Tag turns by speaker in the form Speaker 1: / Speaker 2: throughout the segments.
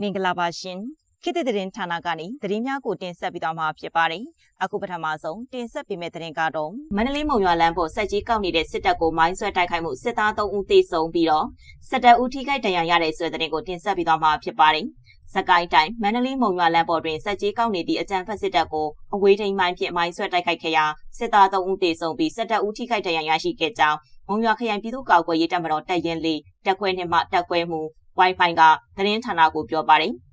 Speaker 1: မင်္ဂလာပါရှင်ခေတ်သစ်သတင်းဌာနကနေသတင်းများကိုတင်ဆက်ပေးသွားမှာဖြစ်ပါတယ်အခုပထမဆုံးတင်ဆက်ပေးမယ့်သတင်းကတော့မန္တလေးမုံရွာလမ်းပေါ်စက်ကြီးကောက်နေတဲ့စစ်တပ်ကိုမိုင်းဆွဲတိုက်ခိုက်မှုစစ်သား3ဦးသေဆုံးပြီးတော့စစ်တပ်ဦးထိခိုက်ဒဏ်ရာရတဲ့ဆိုတဲ့သတင်းကိုတင်ဆက်ပေးသွားမှာဖြစ်ပါတယ်စကိုင်းတိုင်းမန္တလေးမုံရွာလမ်းပေါ်တွင်စက်ကြီးကောက်နေသည့်အကြံဖက်စစ်တပ်ကိုအဝေးထိန်မိုင်းဖြင့်မိုင်းဆွဲတိုက်ခိုက်ခဲ့ရာစစ်သား3ဦးသေဆုံးပြီးစစ်တပ်ဦးထိခိုက်ဒဏ်ရာရရှိခဲ့ကြောင်းမုံရွာခရိုင်ပြည်သူ့ကာကွယ်ရေးတပ်မတော်တပ်ရင်းလေးတပ်ခွဲနှင့်မှတပ်ခွဲမှု Wi-Fi ကသတင်းဌာနကိုပြောပါတယ်။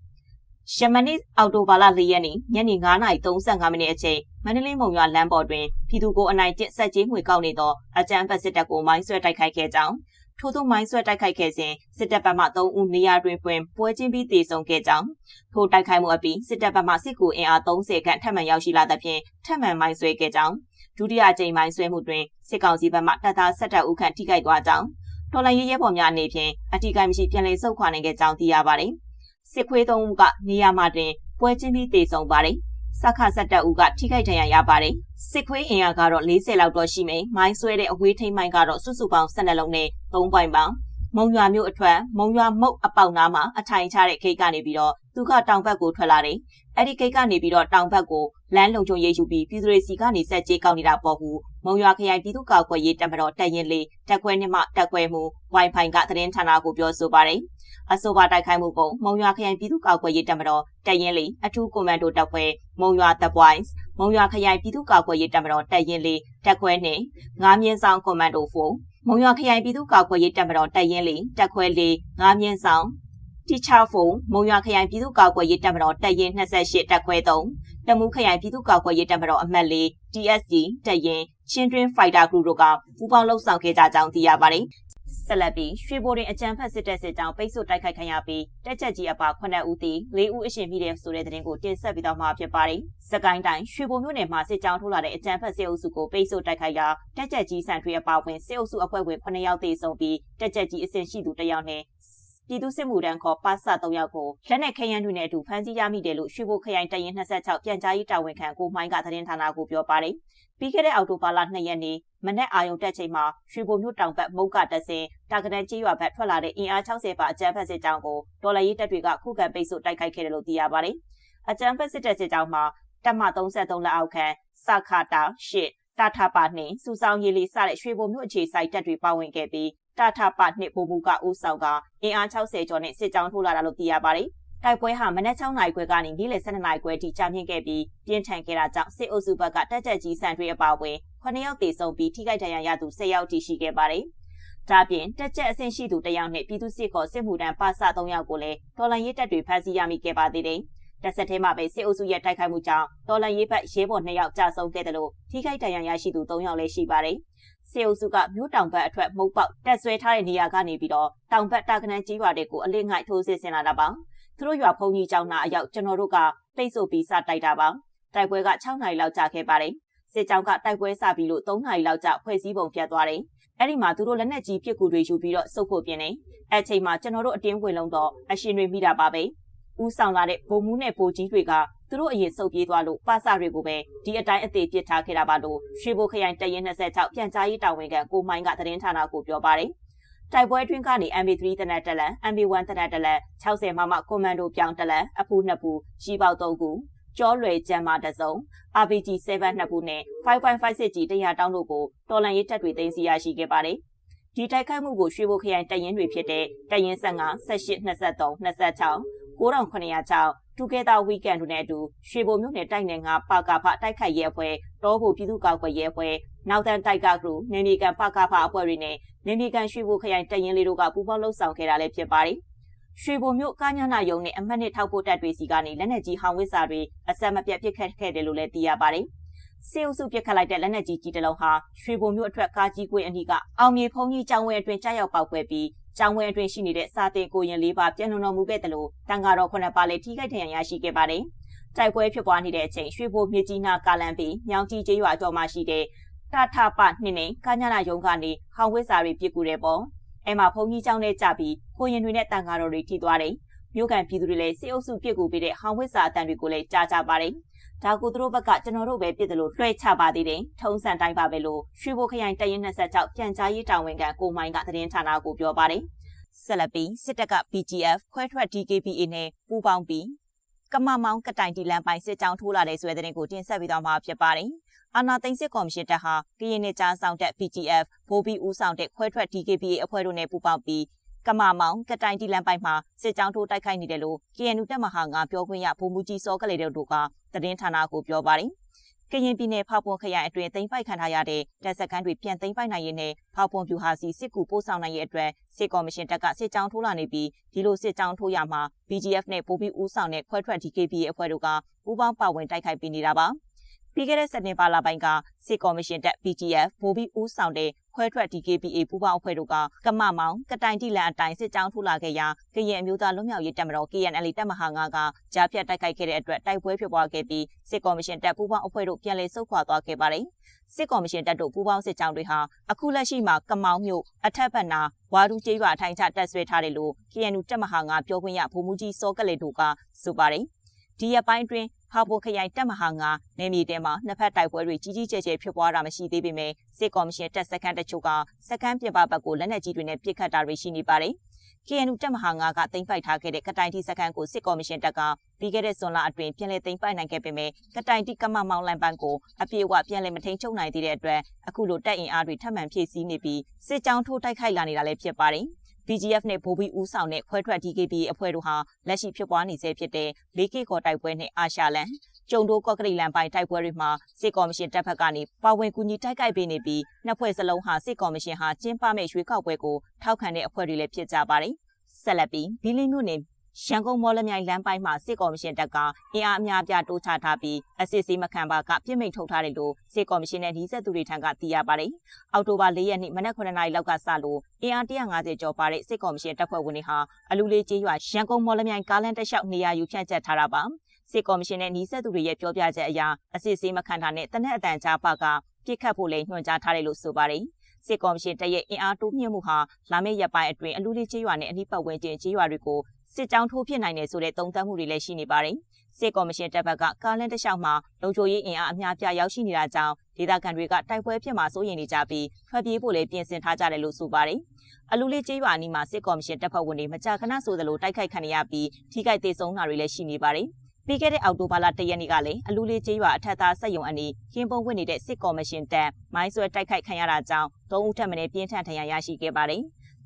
Speaker 1: ရှမနစ်အော်တိုဘာလ၄ရက်နေ့ညနေ9:35မိနစ်အချိန်မန္တလေးမုံရွာလမ်းပေါ်တွင်ပြည်သူကိုအနိုင်ကျင့်ဆက်ကြီးမှွေကောက်နေသောအကြမ်းဖက်စစ်တပ်ကိုမိုင်းဆွဲတိုက်ခိုက်ခဲ့ကြောင်းထို့သောမိုင်းဆွဲတိုက်ခိုက်ခဲ့စဉ်စစ်တပ်ဘက်မှ3ဦးနေရာတွင်ပွင့်ပွဲချင်းပြီးတည်ဆုံခဲ့ကြောင်းထိုတိုက်ခိုက်မှုအပြီးစစ်တပ်ဘက်မှစစ်ကူအင်အား30ခန့်ထပ်မံရောက်ရှိလာသဖြင့်ထပ်မံမိုင်းဆွဲခဲ့ကြောင်းဒုတိယကြိမ်မိုင်းဆွဲမှုတွင်စစ်ကောင်စီဘက်မှတပ်သား17ဦးခန့်ထိခိုက်သွားကြောင်း တော်လိုင်းရဲရဲဘော်များအနေဖြင့်အထီးကိုင်းမရှိပြန်လည်ဆုတ်ခွာနိုင်ခဲ့ကြောင်းသိရပါတယ်။စစ်ခွေးသုံးဦးကနေရာမှာတွင်ပွဲချင်းပြီးတည်ဆုံပါတယ်။စခဆက်တပ်ဦးကထိခိုက်ဒဏ်ရာရပါတယ်။စစ်ခွေးအင်အားကတော့40လောက်တော့ရှိမယ်။မိုင်းဆွဲတဲ့အဝေးထိန်မိုင်းကတော့စုစုပေါင်း12လုံးနဲ့3ပိုင်ပေါင်းမုံရွာမြို့အထွက်မုံရွာမုတ်အပေါက်နားမှာအထိုင်ချတဲ့ဂိတ်ကနေပြီးတော့သူကတောင်ဘက်ကိုထွက်လာတယ်။အဲ့ဒီဂိတ်ကနေပြီးတော့တောင်ဘက်ကို လမ်းလုံခြုံရေးယူပြီးပြည်သူတွေစီကနေဆက်ကြေးကောက်နေတာပေါ့ဟုမုံရွာခရိုင်ပြည်သူ့ကာကွယ်ရေးတပ်မတော်တပ်ရင်းလေးတက်ခွဲနှင့်မှတက်ခွဲမှု Wi-Fi ကသတင်းဌာနကိုပြောဆိုပါတယ်။အဆိုပါတိုက်ခိုက်မှုကိုမုံရွာခရိုင်ပြည်သူ့ကာကွယ်ရေးတပ်မတော်တပ်ရင်းလေးအထူးကွန်မန်ဒိုတပ်ဖွဲ့မုံရွာ The Boys မုံရွာခရိုင်ပြည်သူ့ကာကွယ်ရေးတပ်မတော်တပ်ရင်းလေးတက်ခွဲနှင့်ငါးမြင်းဆောင်ကွန်မန်ဒို4မုံရွာခရိုင်ပြည်သူ့ကာကွယ်ရေးတပ်မတော်တပ်ရင်းလေးတက်ခွဲလေးငါးမြင်းဆောင် တီချာဖုံမုံရွာခရိုင်ပြည်သူ့ကာကွယ်ရေးတပ်မတော်တပ်ရင်း28တပ်ခွဲ3တမူးခရိုင်ပြည်သူ့ကာကွယ်ရေးတပ်မတော်အမှတ်၄ TSD တပ်ရင်းချင်းတွင်းဖိုက်တာဂရုတို့ကပူးပေါင်းလှုပ်ဆောင်ခဲ့ကြကြောင်းသိရပါတယ်။ဆက်လက်ပြီးရွှေဘိုတွင်အကြံဖက်စစ်တပ်စစ်ကြောင်းပိတ်ဆို့တိုက်ခိုက်ခံရပြီးတက်ချက်ကြီးအပါ9ဦးသည်4ဦးအရှင်မိတဲ့ဆိုတဲ့သတင်းကိုတင်ဆက်ပြီးတော့မှာဖြစ်ပါတယ်။စကိုင်းတိုင်းရွှေဘိုမြို့နယ်မှာစစ်ကြောင်းထိုးလာတဲ့အကြံဖက်စစ်အုပ်စုကိုပိတ်ဆို့တိုက်ခိုက်ရာတက်ချက်ကြီးစံထွေအပါဝင်စစ်အုပ်စုအဖွဲ့ဝင်9ယောက်သေဆုံးပြီးတက်ချက်ကြီးအဆင့်ရှိသူ1ယောက်နဲ့ ပြည်သူစစ်မှုထမ်းခေါ်ပါဆတ်3ယောက်ကိုလက်နက်ခဲယမ်းတွေနဲ့အတူဖမ်းဆီးရမိတယ်လို့ရွှေဘိုခရိုင်တရင်26ပြန်ကြားရေးတာဝန်ခံကိုမိုင်းကသတင်းဌာနကိုပြောပါတယ်။ပြီးခဲ့တဲ့အောက်တိုဘာလ2ရက်နေ့မနက်အာရုံတက်ချိန်မှာရွှေဘိုမြို့တောင်ဘက်မုတ်ကတဆင်တာကနန်ကြီးရွာဘက်ထွက်လာတဲ့အင်အား60ပါအကြမ်းဖက်စစ်ကြောင်းကိုဒေါ်လာရေးတပ်တွေကခုခံပိတ်ဆို့တိုက်ခိုက်ခဲ့တယ်လို့သိရပါတယ်။အကြမ်းဖက်စစ်တပ်စစ်ကြောင်းမှာတပ်မ33လက်အောက်ခံစခတာရှစ်တာထပါနှင့်စူဆောင်ရည်လေးစတဲ့ရွှေဘုံမြို့အခြေစိုက်တပ်တွေပါဝင်ခဲ့ပြီး တာထပနှစ်ပုံမှုကဦးဆောင်ကအင်အား60ကျော်နဲ့စစ်ကြောင်းထိုးလာတာလို့သိရပါတယ်။တိုက်ပွဲဟာမနက်6နာရီခွဲကနေနေ့လယ်12နာရီခွဲထိကြာမြင့်ခဲ့ပြီးပြင်းထန်ခဲ့တာကြောင့်စစ်အုပ်စုဘက်ကတက်ကြကြီးဆန်ထွေးအပါအဝင်9ယောက်သေဆုံးပြီးထိခိုက်ဒဏ်ရာရသူ10ယောက်ထိရှိခဲ့ပါတယ်။ဒါပြင်တက်ကြအဆင့်ရှိသူတယောက်နဲ့ပြည်သူစစ်ကောစစ်မှုထမ်းပါစ3ယောက်ကိုလည်းဒေါ်လာရေးတပ်တွေဖမ်းဆီးရမိခဲ့ပါသေးတယ်။တက်ဆက်ထဲမှာပဲစစ်အုပ်စုရဲ့တိုက်ခိုက်မှုကြောင့်ဒေါ်လာရေးဘက်ရဲဘော်2ယောက်ကြာဆုံးခဲ့တယ်လို့ထိခိုက်ဒဏ်ရာရရှိသူ3ယောက်လည်းရှိပါတယ်။ စေအုပ်စုကမြို့တောင်ဘက်အထွက်မုတ်ပေါက်တက်ဆွဲထားတဲ့နေရာကနေပြီးတော့တောင်ဘက်တာကနန်းကြီးရွာတွေကိုအလစ်ငိုက်ထိုးစစ်ဆင်လာတာပါသူတို့ရွာဖုန်ကြီးကျောင်းသားအရောက်ကျွန်တော်တို့ကပိတ်ဆို့ပြီးစတိုက်တာပါတိုက်ပွဲက6နာရီလောက်ကြာခဲ့ပါတယ်စစ်ကြောင်းကတိုက်ပွဲစပြီးလို့3နာရီလောက်ကြာဖွဲ့စည်းပုံပြတ်သွားတယ်အဲ့ဒီမှာသူတို့လက်နက်ကြီးပစ်ကူတွေယူပြီးတော့စုပ်ဖို့ပြင်နေအဲ့ချိန်မှာကျွန်တော်တို့အတင်းဝင်လုံးတော့အရှင်တွေမိတာပါပဲဦးဆောင်လာတဲ့ဗိုလ်မှူးနဲ့ဗိုလ်ကြီးတွေက သူတို့အရင်စုပ်ပြေးသွားလို့ပါစတွေကိုပဲဒီအတိုင်းအသေးပစ်ထားခဲ့တာပါလို့ရွှေဘိုခရိုင်တရင်26ပြန်ကြားရေးတာဝန်ခံကိုမိုင်းကသတင်းဌာနကိုပြောပါတယ်တိုက်ပွဲတွင်းကနေ MB3 တနက်တလန် MB1 တနက်တလန်60မမကွန်မန်ဒိုပြောင်းတလန်အဖူးနှစ်ဖူးရှိပေါက်3ခုကျောလွယ်ကျမ်းမာတစုံ RPG 7နှစ်ခုနဲ့5.56 G တရားတောင်းတို့ကိုတော်လန်ရေးတပ်တွေသိမ်းဆီးရရှိခဲ့ပါတယ်ဒီတိုက်ခိုက်မှုကိုရွှေဘိုခရိုင်တရင်တွေဖြစ်တဲ့တရင်15 18 23 26 9906 Together Weekend တို့နဲ့အတူရွှေဘိုမြို့နယ်တိုက်နယ်ငါပါကာဖတိုက်ခိုက်ရဲအဖွဲ့တောဖို့ပြည်သူ့ကောက်ွယ်ရဲအဖွဲ့နောက်တန်တိုက်ကဂရုနေမီကန်ပါကာဖအဖွဲ့တွေနဲ့နေမီကန်ရွှေဘိုခရိုင်တရင်လေးတို့ကပူးပေါင်းလှုပ်ဆောင်ခဲ့တာလည်းဖြစ်ပါတယ်။ရွှေဘိုမြို့ကညနာယုံနဲ့အမှတ်နှစ်ထောက်ဖို့တပ်တွေစီကနေလက်နက်ကြီးဟောင်ဝစ်စာတွေအဆက်မပြတ်ပစ်ခတ်ခဲ့တယ်လို့လည်းသိရပါတယ်။ စေအုပ်စုပြစ်ခတ်လိုက်တဲ့လက်နက်ကြီးကြီးတစ်လုံးဟာရွှေဘုံမြို့အထက်ကားကြီးကွင်းအနီးကအောင်မြေဖုံကြီးကျောင်းဝဲအတွင်းကြားရောက်ပေါက်ကွဲပြီးကျောင်းဝဲအတွင်းရှိနေတဲ့စာတင်ကိုရင်လေးပါပြန်လုံတော်မူခဲ့တယ်လို့တန်ဃာတော်ခုနှစ်ပါးလည်းထိခိုက်ဒဏ်ရာရရှိခဲ့ပါတယ်။တိုက်ပွဲဖြစ်ပွားနေတဲ့အချိန်ရွှေဘိုမြေကြီးနာကာလန်ပြီးမြောင်ကြီးကျေးရွာကျော်မှာရှိတဲ့တထပနှင်းနဲ့ကညနာယုံကနေဟောင်ဝစ်စာတွေပြစ်ကူတယ်ပေါ့။အဲမှာဘုံကြီးကျောင်းနဲ့ကြပြီးကိုရင်တွေနဲ့တန်ဃာတော်တွေထိသွားတယ်။မြို့ကန်ပြည်သူတွေလည်းစေအုပ်စုပြစ်ကူပေးတဲ့ဟောင်ဝစ်စာအတန်တွေကိုလည်းကြားကြပါတယ်။ ဒါကိုသူတို့ဘက်ကကျွန်တော်တို့ပဲပြစ်တယ်လို့လွှဲချပါသေးတယ်ထုံးစံတိုင်းပါပဲလို့ရွှေဘိုခရိုင်တရင်26ပြန်ကြားရေးတာဝန်ခံကိုမိုင်းကသတင်းဌာနကိုပြောပါတယ်ဆက်လက်ပြီးစစ်တပ်က BGF ခွဲထွက် DKBA နဲ့ပူးပေါင်းပြီးကမမောင်းကတိုင်တီလန်ပိုင်းစစ်ကြောင်းထိုးလာတဲ့ဆွဲတဲ့တင်ကိုတင်ဆက်ပြီးတော့မှာဖြစ်ပါတယ်။အာနာသိန်းစစ်ကော်မရှင်တပ်ဟာကရင်နယ်ကြားဆောင်တဲ့ BGF ဘိုးဘီဦးဆောင်တဲ့ခွဲထွက် DKBA အဖွဲ့တို့နဲ့ပူးပေါင်းပြီး ကမမောင်ကတိုင်တီလန်ပိုင်မှာစစ်ကြောင်းထိုးတိုက်ခိုက်နေတယ်လို့ KNU တပ်မဟာငါပြောခွင့်ရဗိုလ်မှူးကြီးစောကလေးတို့ကသတင်းဌာနကိုပြောပါတယ်။ကရင်ပြည်နယ်ဖောက်ပွန်ခရိုင်အတွင်းသိမ်းပိုက်ခံထားရတဲ့တပ်စခန်းတွေပြန်သိမ်းပိုက်နိုင်ရေးနဲ့ဖောက်ပွန်ပြူဟာစီစစ်ကူပို့ဆောင်နိုင်ရေးအတွက်စစ်ကော်မရှင်တပ်ကစစ်ကြောင်းထိုးလာနေပြီးဒီလိုစစ်ကြောင်းထိုးရမှာ BGF နဲ့ပိုပြီးဦးဆောင်တဲ့ခွဲထွက် DKB အဖွဲ့တို့ကပူးပေါင်းပါဝင်တိုက်ခိုက်ပေးနေတာပါ။ ပြီးခဲ့တဲ့စက်တင်ဘာလပိုင်းကစစ်ကော်မရှင်တပ် BGF ဗိုလ်ပြီးဦးဆောင်တဲ့ခွဲထွက် DKBA ပူးပေါင်းအဖွဲ့တို့ကကမမောင်ကတိုင်တိလန်အတိုင်းစစ်ကြောင်းထူလာခဲ့ရာကရင်အမျိုးသားလွတ်မြောက်ရေးတပ်မတော် KNL တပ်မဟာ9ကကြားဖြတ်တိုက်ခိုက်ခဲ့တဲ့အတွက်တိုက်ပွဲဖြစ်ပွားခဲ့ပြီးစစ်ကော်မရှင်တပ်ပူးပေါင်းအဖွဲ့တို့ပြန်လည်ဆုတ်ခွာသွားခဲ့ပါတယ်။စစ်ကော်မရှင်တပ်တို့ပူးပေါင်းစစ်ကြောင်းတွေဟာအခုလက်ရှိမှာကမောင်မြို့အထက်ဘက်နာဝါဒူကျေးရွာထိုင်ချတပ်ဆွဲထားတယ်လို့ KNU တပ်မဟာ9ပြောခွင့်ရဗိုလ်မှူးကြီးစောကလေးတို့ကဆိုပါတယ်။ ဒီရက်ပိုင်းတွင်ဖာပိုခရိုင်တပ်မဟာငါနေမြေတဲမှာနှစ်ဖက်တိုက်ပွဲတွေကြီးကြီးကျယ်ကျယ်ဖြစ်ပွားတာမရှိသေးပေမဲ့စစ်ကော်မရှင်တပ်စခန်းတချို့ကစခန်းပြပဘက်ကိုလက်နက်ကြီးတွေနဲ့ပစ်ခတ်တာတွေရှိနေပါတယ်။ KNU တပ်မဟာငါကတင်ပိုက်ထားခဲ့တဲ့ကတိုင်တီစခန်းကိုစစ်ကော်မရှင်တပ်ကပြီးခဲ့တဲ့ဇွန်လအတွင်းပြန်လည်တင်ပိုက်နိုင်ခဲ့ပေမဲ့ကတိုင်တီကမမောင်လန်ပန်းကိုအပြေအဝပြန်လည်မထိန်ချုပ်နိုင်သေးတဲ့အတွက်အခုလိုတပ်အင်အားတွေထပ်မံဖြည့်ဆည်းနေပြီးစစ်ကြောင်းထိုးတိုက်ခိုက်လာနေတာလည်းဖြစ်ပါတယ်။ BGF နဲ့ဗိုလ်ဘီဦးဆောင်တဲ့ခွဲထွက် DKB အဖွဲ့တို့ဟာလက်ရှိဖြစ်ပွားနေဆဲဖြစ်တဲ့ 4K ကော်တိုက်ပွဲနဲ့အာရှလန်ကျုံတိုးကော့ကရိလန်ပိုင်းတိုက်ပွဲတွေမှာစစ်ကော်မရှင်တပ်ဖက်ကနေပါဝင်ကူညီတိုက်ခိုက်ပေးနေပြီးနှစ်ဖွဲ့စလုံးဟာစစ်ကော်မရှင်ဟာကျင်းပမဲ့ရွေးကောက်ပွဲကိုထောက်ခံတဲ့အဖွဲ့တွေလည်းဖြစ်ကြပါတယ်။ဆက်လက်ပြီးဘီလင်းမြို့နယ် ရန်ကုန်မော်လမြိုင်လမ်းပိုင်းမှာစစ်ကော်မရှင်တပ်ကအင်အားအများပြတိုးချထားပြီးအစစ်စီမခံပါကပြစ်မိတ်ထုတ်ထားတယ်လို့စစ်ကော်မရှင်နဲ့နှီးဆက်သူတွေထံကသိရပါတယ်။အောက်တိုဘာ၄ရက်နေ့မနက်9:00နာရီလောက်ကစလို့အင်အား150ကျော်ပါတဲ့စစ်ကော်မရှင်တပ်ဖွဲ့ဝင်တွေဟာအလူလေးကျေးရွာရန်ကုန်မော်လမြိုင်ကားလမ်းတစ်လျှောက်နေရာယူဖြန့်ကျက်ထားတာပါ။စစ်ကော်မရှင်နဲ့နှီးဆက်သူတွေရဲ့ပြောပြချက်အရအစစ်စီမခံတာနဲ့တနက်အတန်ကြားပါကပြစ်ခတ်ဖို့လည်းညွှန်ကြားထားတယ်လို့ဆိုပါတယ်။စစ်ကော်မရှင်တပ်ရဲ့အင်အားတိုးမြင့်မှုဟာလာမယ့်ရက်ပိုင်းအတွင်းအလူလေးကျေးရွာနဲ့အနိပတ်ဝန်းကျင်ကျေးရွာတွေကို စစ်ကြောင်းထိုးဖြစ်နိုင်တယ်ဆိုတဲ့သုံးသပ်မှုတွေလည်းရှိနေပါတယ်။စစ်ကော်မရှင်တပ်ဘက်ကကားလန်းတစ်လျှောက်မှာလုံခြုံရေးအင်အားအများပြားရောက်ရှိနေတာကြောင့်ဒေသခံတွေကတိုက်ပွဲဖြစ်မှာစိုးရိမ်နေကြပြီးထွက်ပြေးဖို့လည်းပြင်ဆင်ထားကြတယ်လို့ဆိုပါတယ်။အလူလေးကျေးရွာနီးမှာစစ်ကော်မရှင်တပ်ဖွဲ့ဝင်တွေမကြာခဏဆိုသလိုတိုက်ခိုက်ခံရပြီးထိခိုက်ဒေဆုံးတာတွေလည်းရှိနေပါတယ်။ပြီးခဲ့တဲ့အောက်တိုဘာလ၁ရက်နေ့ကလည်းအလူလေးကျေးရွာအထက်သားစက်ယုံအနီးကင်းပုံဝင်နေတဲ့စစ်ကော်မရှင်တပ်မိုင်းဆွဲတိုက်ခိုက်ခံရတာကြောင့်၃ဦးထပ်မံပြင်းထန်ထဏ်ရာရရှိခဲ့ပါတယ်။